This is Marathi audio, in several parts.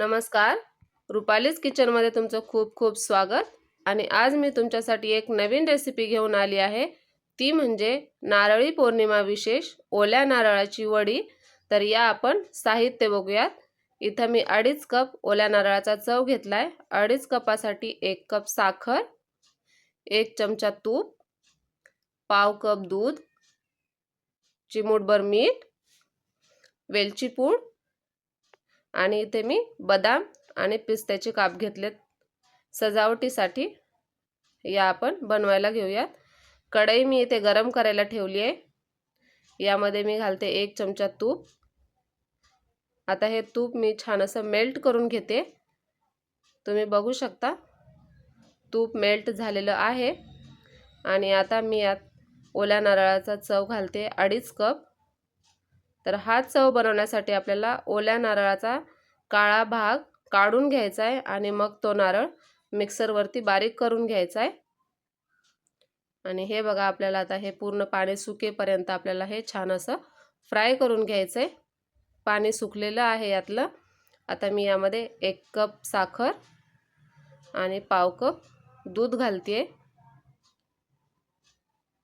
नमस्कार. रुपालीज किचनमध्ये तुमचं खूप खूप स्वागत. आणि आज मी तुमच्यासाठी एक नवीन रेसिपी घेऊन आली आहे. ती म्हणजे नारळी पौर्णिमा विशेष ओल्या नारळाची वडी. तर या आपण साहित्य बघूयात. इथं मी अडीच कप ओल्या नारळाचा चव घेतला आहे अडीच कपासाठी एक कप साखर. एक चमचा तूप. पाव कप दूध. चिमूटभर मीठ. वेलची पूड. आणि इथे मी बदाम आणि पिस्त्याचे काप घेतलेत. सजावटीसाठी या आपण बनवायला घेऊयात. कढई मी इथे गरम करायला ठेवली आहे. यामध्ये मी घालते एक चमचा तूप. आता हे तूप मी छान असं मेल्ट करून घेते. तुम्ही बघू शकता तूप मेल्ट झालेलं आहे. आणि आता मी यात ओल्या नारळाचा चव घालते अडीच कप. तर हा चव बनवण्यासाठी आपल्याला ओल्या नारळाचा काळा भाग काढून घ्यायचा आहे आणि मग तो नारळ मिक्सरवरती बारीक करून घ्यायचा आहे. आणि हे बघा आपल्याला आता हे पूर्ण पाणी सुकेपर्यंत आपल्याला हे छान असं फ्राय करून घ्यायचं आहे पाणी सुकलेलं आहे यातलं. आता मी यामध्ये एक कप साखर आणि पाव कप दूध घालते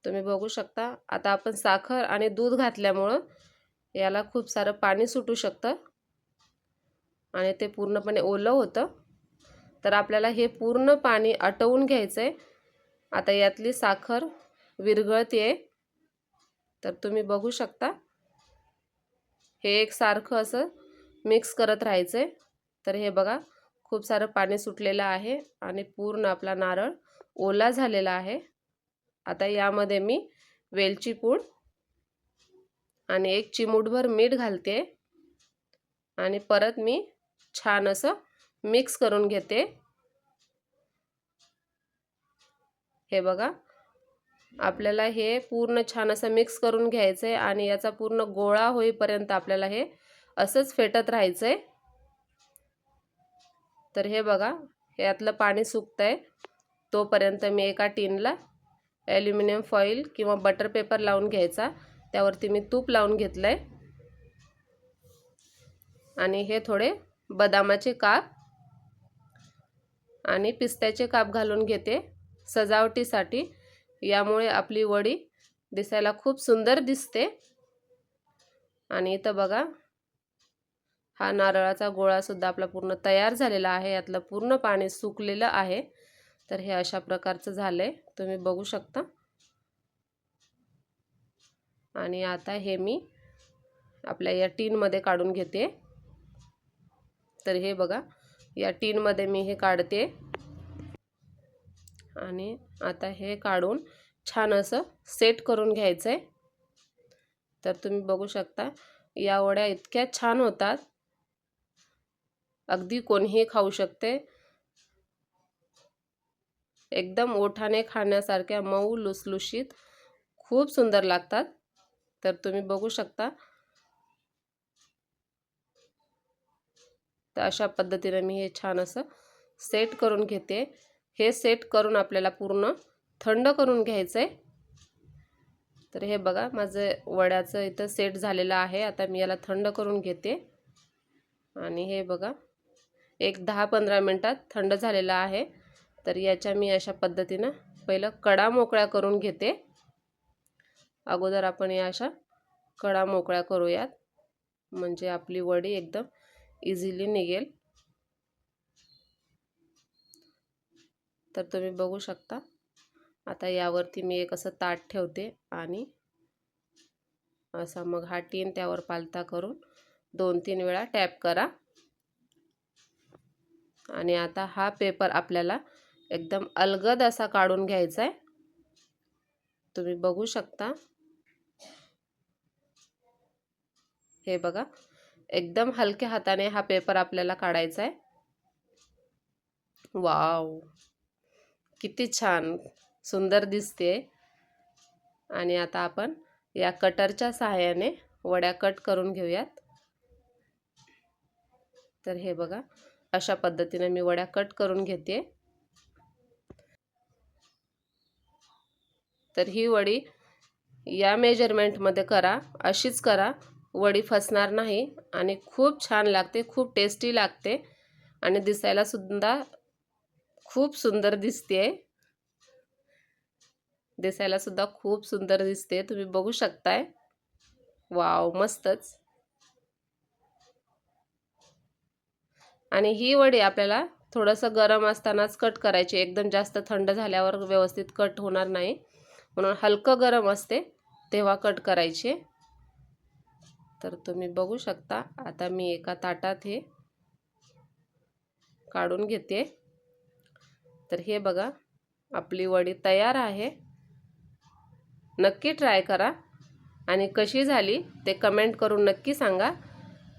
तुम्ही बघू शकता आता आपण साखर आणि दूध घातल्यामुळं याला खूप सारं पाणी सुटू शकतं. आणि ते पूर्णपणे ओलं होतं. तर आपल्याला हे पूर्ण पाणी आटवून घ्यायचं आहे आता यातली साखर विरघळते तर तुम्ही बघू शकता. हे एकसारखं असं मिक्स करत राहायचं आहे तर हे बघा खूप सारं पाणी सुटलेलं आहे आणि पूर्ण आपला नारळ ओला झालेला आहे. आता यामध्ये मी वेलची पूड आणि एक चिमूटभर मीठ घालते. आणि परत मी छान असं मिक्स करून घेते. हे बघा. आपल्याला हे पूर्ण छान असं मिक्स करून घ्यायचं आहे आणि याचा पूर्ण गोळा होईपर्यंत आपल्याला हे असंच फेटत राहायचं आहे तर हे बघा यातलं पाणी सुकतं आहे तोपर्यंत मी एका टीनला ॲल्युमिनियम फॉईल किंवा बटर पेपर लावून घ्यायचा. त्यावरती मी तूप लावून घेतलं आहे आणि हे थोडे बदामाचे काप. आणि पिस्त्याचे काप घालून घेते सजावटीसाठी. यामुळे आपली वडी दिसायला खूप सुंदर दिसते. आणि इथं बघा हा नारळाचा गोळासुद्धा आपला पूर्ण तयार झालेला आहे. यातलं पूर्ण पाणी सुकलेलं आहे. तर हे अशा प्रकारचं झालं आहे तुम्ही बघू शकता. आणि आता हे मी आपल्या या टीनमध्ये काढून घेते. तर हे बघा या टीनमध्ये मी हे काढते. आणि आता हे काढून छान असं सेट करून घ्यायचं आहे तर तुम्ही बघू शकता या वड्या इतक्या छान होतात. अगदी कोणीही खाऊ शकते. एकदम ओठाने खाण्यासारख्या मऊ लुसलुशीत खूप सुंदर लागतात. तर तुम्ही बघू शकता. तर अशा पद्धतीने मी हे छान असं सेट करून घेते. हे सेट करून आपल्याला पूर्ण थंड करून घ्यायचं आहे तर हे बघा माझं वड्याचं इथं सेट झालेलं आहे. आता मी याला थंड करून घेते. आणि हे बघा एक दहा पंधरा मिनटात थंड झालेलं आहे. तर याच्या मी अशा पद्धतीनं पहिलं कडा मोकळ्या करून घेते. अगोदर आपण या अशा कडा मोकळ्या करूयात. म्हणजे आपली वडी एकदम इझिली निघेल. तर तुम्ही बघू शकता. आता यावरती मी एक असं ताट ठेवते आणि असा मग हा टीन त्यावर पालता करून दोन तीन वेळा टॅप करा. आणि आता हा पेपर आपल्याला एकदम अलगद असा काढून घ्यायचा आहे तुम्ही बघू शकता. हे बघा. एकदम हलक्या हाताने हा पेपर आपल्याला काढायचा आहे वाव किती छान. सुंदर दिसते आणि आता आपण या कटरच्या सहाय्याने वड्या कट करून घेऊयात. तर हे बघा. अशा पद्धतीने मी वड्या कट करून घेते तर ही वडी या मेजरमेंटमध्ये करा. अशीच करा. वडी फसणार नाही आणि खूप छान लागते खूप टेस्टी लागते आणि दिसायला सुद्धा खूप सुंदर दिसते दिसायला सुद्धा खूप सुंदर दिसते तुम्ही बघू शकताय. वाव मस्तच. आणि ही वडी आपल्याला थोडंसं गरम असतानाच कट करायची. एकदम जास्त थंड झाल्यावर व्यवस्थित कट होणार नाही. म्हणून हलकं गरम असते तेव्हा कट करायचे. तर तुम्ही बघू शकता. आता मी एका ताटात हे काढून घेते. तर हे बघा आपली वडी तयार आहे. नक्की ट्राय करा. आणि कशी झाली ते कमेंट करून नक्की सांगा.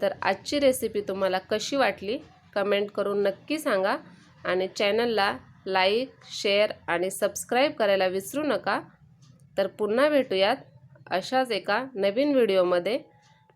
तर आजची रेसिपी तुम्हाला कशी वाटली कमेंट करून नक्की सांगा. आणि चॅनलला लाईक शेअर आणि सबस्क्राईब करायला विसरू नका. तर पुन्हा भेटूयात अशाच एका नवीन व्हिडिओमध्ये.